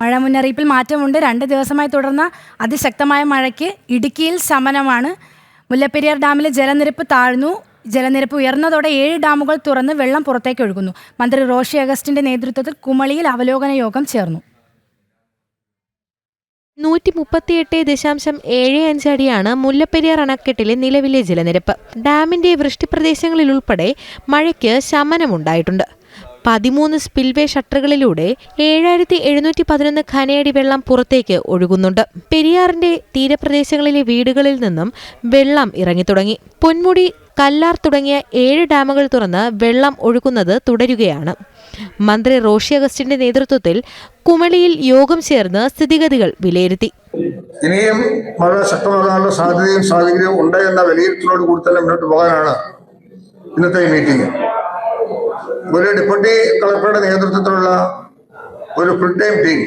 മഴ മുന്നറിയിപ്പിൽ മാറ്റമുണ്ട്. രണ്ട് ദിവസമായി തുടർന്ന അതിശക്തമായ മഴയ്ക്ക് ഇടുക്കിയിൽ ശമനമാണ്. മുല്ലപ്പെരിയാർ ഡാമിലെ ജലനിരപ്പ് താഴ്ന്നു. ജലനിരപ്പ് ഉയർന്നതോടെ ഏഴ് ഡാമുകൾ തുറന്ന് വെള്ളം പുറത്തേക്ക് ഒഴുകുന്നു. മന്ത്രി റോഷി അഗസ്റ്റിന്റെ നേതൃത്വത്തിൽ കുമളിയിൽ അവലോകന യോഗം ചേർന്നു. നൂറ്റി മുപ്പത്തിയെട്ട് ദശാംശം ഏഴ് അഞ്ച് അടിയാണ് മുല്ലപ്പെരിയാർ അണക്കെട്ടിലെ നിലവിലെ ജലനിരപ്പ്. ഡാമിന്റെ വൃഷ്ടിപ്രദേശങ്ങളിൽ ഉൾപ്പെടെ മഴയ്ക്ക് ശമനമുണ്ടായിട്ടുണ്ട്. പതിമൂന്ന് സ്പിൽവേ ഷട്ടറുകളിലൂടെ ഏഴായിരത്തി എഴുന്നൂറ്റി പതിനൊന്ന് ഖനയടി വെള്ളം പുറത്തേക്ക് ഒഴുകുന്നുണ്ട്. പെരിയാറിന്റെ തീരപ്രദേശങ്ങളിലെ വീടുകളിൽ നിന്നും വെള്ളം ഇറങ്ങിത്തുടങ്ങി. പൊന്മുടി കല്ലാർ തുടങ്ങിയ ഏഴ് ഡാമുകൾ തുറന്ന് വെള്ളം ഒഴുകുന്നത് തുടരുകയാണ്. മന്ത്രി റോഷി അഗസ്റ്റിന്റെ നേതൃത്വത്തിൽ കുമളിയിൽ യോഗം ചേർന്ന് സ്ഥിതിഗതികൾ വിലയിരുത്തി. ഇനിയും മഴ ശക്തമാകാനുള്ള സാധ്യതയും സാഹചര്യവും ഉണ്ട് എന്ന വിലയിരുത്തലോട് കൂടി തന്നെ മുന്നോട്ട് പോകാനാണ് ഇന്നത്തെ മീറ്റിംഗ്. ഒരു ഡെപ്യൂട്ടി കളക്ടറുടെ നേതൃത്വത്തിലുള്ള ഒരു ഫുൾ ടൈം ടീം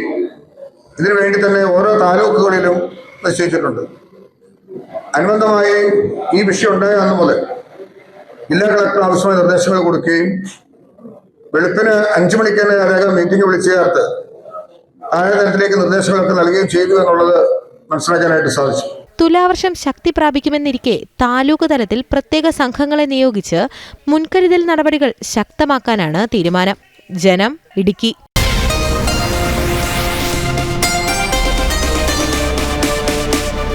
ഇതിനു വേണ്ടി തന്നെ ഓരോ താലൂക്കുകളിലും നിശ്ചയിച്ചിട്ടുണ്ട്. അനുബന്ധമായി ഈ വിഷയം ഉണ്ടായ അന്ന് മുതൽ ജില്ലാ കളക്ടർ ആവശ്യമായ നിർദ്ദേശങ്ങൾ കൊടുക്കുകയും വെളുപ്പിന് അഞ്ചു മണിക്ക് തന്നെ അദ്ദേഹം മീറ്റിംഗ് വിളിച്ചു ചേർത്ത് താഴെ തരത്തിലേക്ക് നിർദ്ദേശങ്ങളൊക്കെ നൽകുകയും ചെയ്തു എന്നുള്ളത് മനസ്സിലാക്കാനായിട്ട് സാധിച്ചു. തുലാവർഷം ശക്തി പ്രാപിക്കുമെന്നിരിക്കെ താലൂക്ക് തലത്തിൽ പ്രത്യേക സംഘങ്ങളെ നിയോഗിച്ച് മുൻകരുതൽ നടപടികൾ ശക്തമാക്കാനാണ് തീരുമാനം. ജനം ഇടുക്കി.